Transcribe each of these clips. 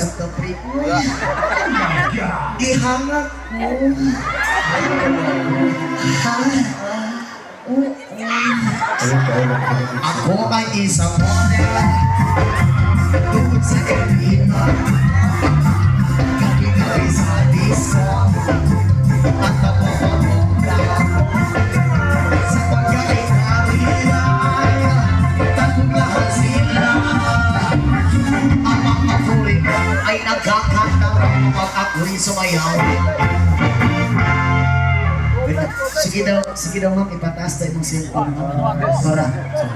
Isang Capricorn. Gihangak mo. Ha? Oo. Ako ay isang model. Tungkol sa Elvina. Sumayaw Sige daw, sige daw ma'am, ipataas tayo ng cellphone mo. Para,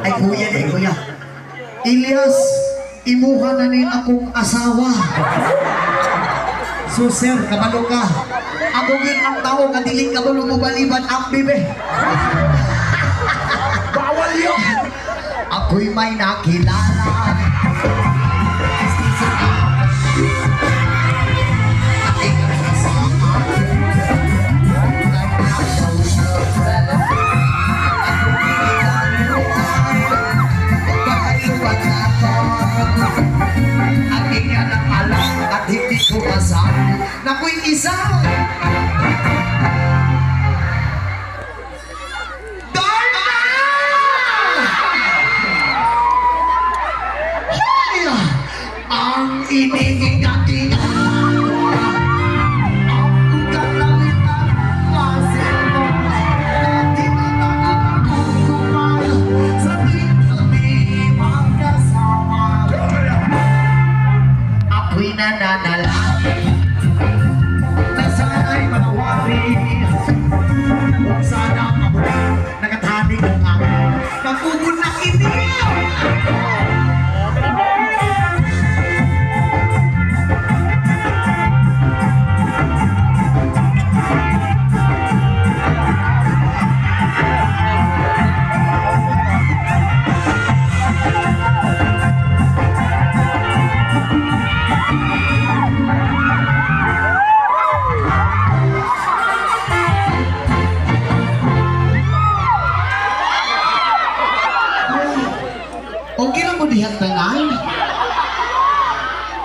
ay kuya eh, kuya. Ilyas, imuha na ni akong asawa. So sir, kabalo ka. Ako yun ang tao, kadiling kabalo mo baliban ang bibe. Bawal yun! Ako'y may nakilala. Kami magkasama. Ako'y nananalangin na sana'y manawari. Huwag sana ako'y nakatali kong ako. Nagugul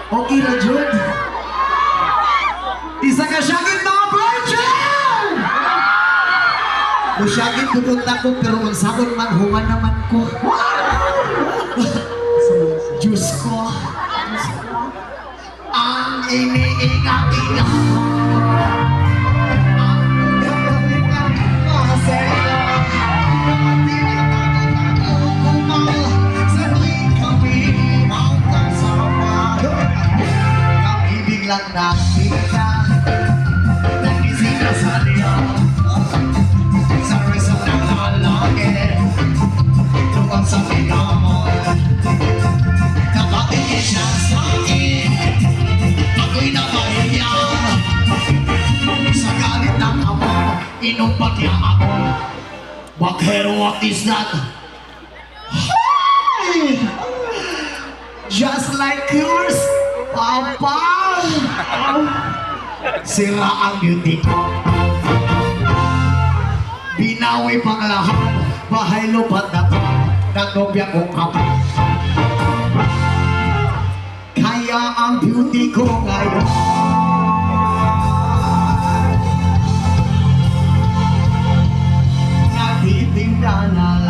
Okay ra jud. Isa ka syagit mga virgin! Musyagit pupunta ko pero ang sabon man human naman ko. Diyos ko. Ang iniingat-ingat ko. Inumpat niya ako Bakero, what is that? Hey! Just like yours, Papa! Sira ang beauty ko. Binawi pang lahat, bahay lupat na to, nagobya kong kapal. Kaya ang beauty ko ngayon. Nana.